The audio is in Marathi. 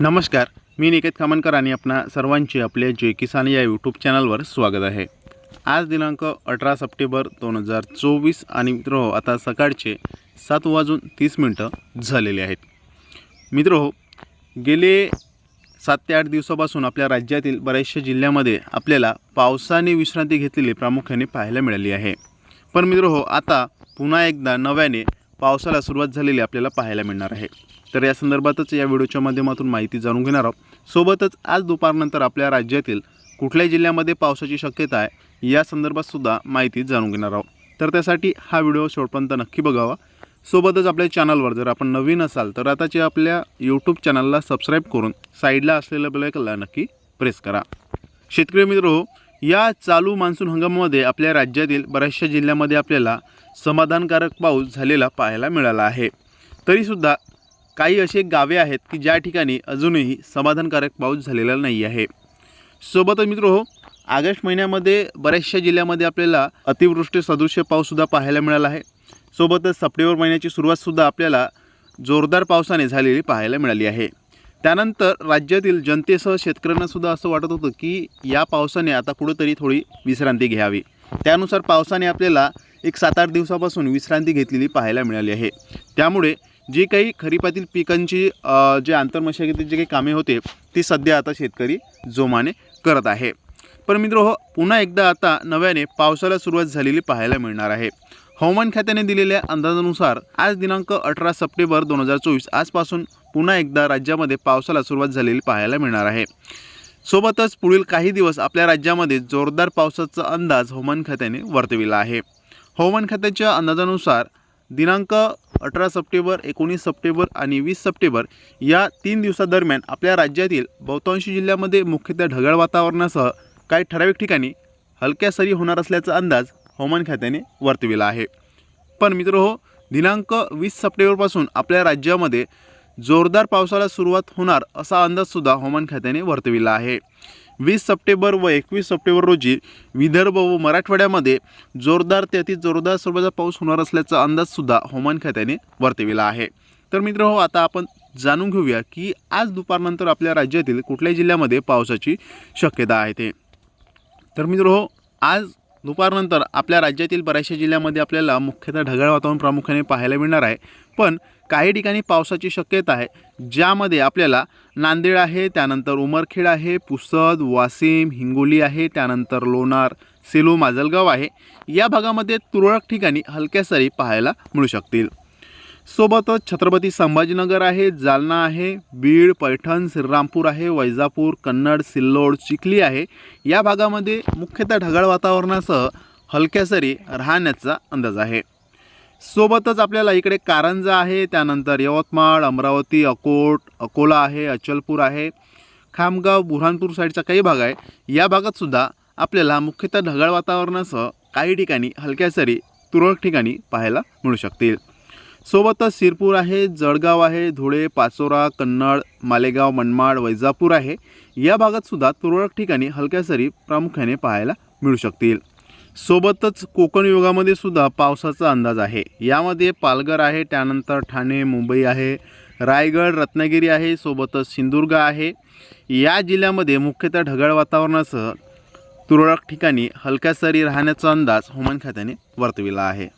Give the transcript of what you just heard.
नमस्कार मी निकेत खामनकर आणि आपणा सर्वांचे आपले जय किसान या यूट्यूब चॅनलवर स्वागत आहे. आज दिनांक अठरा सप्टेंबर दोन हजार चोवीस आणि मित्र हो आता सकाळचे सात वाजून तीस मिनटं झालेले आहेत. मित्र हो गेले सात ते आठ दिवसापासून आपल्या राज्यातील बऱ्याचशा जिल्ह्यामध्ये आपल्याला पावसाने विश्रांती घेतलेली प्रामुख्याने पाहायला मिळाली आहे. पण मित्र हो आता पुन्हा एकदा नव्याने पावसाला सुरुवात झालेली आपल्याला पाहायला मिळणार आहे. तर या संदर्भातच या व्हिडिओच्या माध्यमातून माहिती जाणून घेणार आहोत. सोबतच आज दुपारनंतर आपल्या राज्यातील कुठल्या जिल्ह्यामध्ये पावसाची शक्यता आहे या संदर्भात सुद्धा माहिती जाणून घेणार आहोत. तर त्यासाठी हा व्हिडिओ शेवटपर्यंत नक्की बघावा. सोबतच आपल्या चॅनलवर जर आपण नवीन असाल तर आताचे आपल्या यूट्यूब चॅनलला सबस्क्राईब करून साईडला असलेल्या बेलायकनला नक्की प्रेस करा. शेतकरी मित्र हो या चालू मान्सून हंगामामध्ये आपल्या राज्यातील बऱ्याचशा जिल्ह्यामध्ये आपल्याला समाधानकारक पाऊस झालेला पाहायला मिळाला आहे. तरीसुद्धा काही असे गावे आहेत की ज्या ठिकाणी अजूनही समाधानकारक पाऊस झालेला नाही आहे. सोबतच मित्र हो ऑगस्ट महिन्यामध्ये बऱ्याचशा जिल्ह्यामध्ये आपल्याला अतिवृष्टी सदृश्य पाऊससुद्धा पाहायला मिळाला आहे. सोबतच सप्टेंबर महिन्याची सुरुवातसुद्धा आपल्याला जोरदार पावसाने झालेली पाहायला मिळाली आहे. त्यानंतर राज्यातील जनतेसह शेतकऱ्यांना सुद्धा असं वाटत होतं की या पावसाने आता कुठंतरी थोडी विश्रांती घ्यावी. त्यानुसार पावसाने आपल्याला एक सात आठ दिवसापासून विश्रांती घेतलेली पाहायला मिळाली आहे. त्यामुळे जे काही खरीपातील पिकांची जे आंतरमशागतीचे जे काही कामे होते ती सध्या आता शेतकरी जोमाने करत आहे. पण मित्र हो पुन्हा एकदा आता नव्याने पावसाला सुरुवात झालेली पाहायला मिळणार आहे. हवामान खात्याने दिलेल्या अंदाजानुसार आज दिनांक अठरा सप्टेंबर दोन हजार चोवीस आजपासून पुन्हा एकदा राज्यामध्ये पावसाला सुरुवात झालेली पाहायला मिळणार आहे. सोबतच पुढील काही दिवस आपल्या राज्यामध्ये जोरदार पावसाचा अंदाज हवामान खात्याने वर्तविला आहे. हवामान खात्याच्या अंदाजानुसार दिनांक अठरा सप्टेंबर एकोणीस सप्टेंबर आणि वीस सप्टेंबर या तीन दिवसादरम्यान आपल्या राज्यातील बहुतांशी जिल्ह्यामध्ये मुख्यतः ढगाळ वातावरणासह काही ठराविक ठिकाणी हलक्या सरी होणार असल्याचा अंदाज हवामान खात्याने वर्तविला आहे. पण मित्र हो दिनांक वीस सप्टेंबरपासून आपल्या राज्यामध्ये जोरदार पावसाला सुरुवात होणार असा अंदाजसुद्धा हवामान खात्याने वर्तविला आहे. वीस सप्टेंबर व एकवीस सप्टेंबर रोजी विदर्भ व मराठवाड्यामध्ये जोरदार ते अति जोरदार स्वरूपाचा पाऊस होणार असल्याचा अंदाजसुद्धा हवामान खात्याने वर्तविला आहे. तर मित्र हो आता आपण जाणून घेऊया की आज दुपारनंतर आपल्या राज्यातील कुठल्या जिल्ह्यामध्ये पावसाची शक्यता आहे ते. तर मित्र हो आज दुपारनंतर आपल्या राज्यातील बऱ्याचशा जिल्ह्यामध्ये आपल्याला मुख्यतः ढगाळ वातावरण प्रामुख्याने पाहायला मिळणार आहे. पण काही ठिकाणी पावसाची शक्यता आहे ज्यामध्ये आपल्याला नांदेड आहे त्यानंतर उमरखेड आहे पुसद वाशिम हिंगोली आहे त्यानंतर लोणार सेलू माजलगाव आहे. या भागामध्ये तुरळक ठिकाणी हलक्या सरी पाहायला मिळू शकतील. सोबतच छत्रपती संभाजीनगर आहे जालना आहे बीड पैठण श्रीरामपूर आहे वैजापूर कन्नड सिल्लोड चिखली आहे. या भागामध्ये मुख्यतः ढगाळ वातावरणासह हलक्या सरी राहण्याचा अंदाज आहे. सोबतच आपल्याला इकडे कारंजा आहे त्यानंतर यवतमाळ अमरावती अकोट अकोला आहे अचलपूर आहे खामगाव बुऱ्हाणपूर साईडचा काही भाग आहे. या भागातसुद्धा आपल्याला मुख्यतः ढगाळ वातावरणासह काही ठिकाणी हलक्या सरी तुरळक ठिकाणी पाहायला मिळू शकतील. सोबतच सिरपूर आहे जळगाव आहे धुळे पाचोरा कन्नड मालेगाव मनमाड वैजापूर आहे. या भागात सुद्धा तुरळक ठिकाणी हलक्या सरी प्रामुख्याने पाहायला मिळू शकतील. सोबतच कोकण विभागामध्ये सुद्धा पावसाचा अंदाज आहे. यामध्ये पालघर आहे त्यानंतर ठाणे मुंबई आहे रायगड रत्नागिरी आहे सोबतच सिंधुदुर्ग आहे. या जिल्ह्यामध्ये मुख्यतः ढगाळ वातावरणासह तुरळक ठिकाणी हलक्या सरी राहण्याचा अंदाज हवामान खात्याने वर्तविला आहे.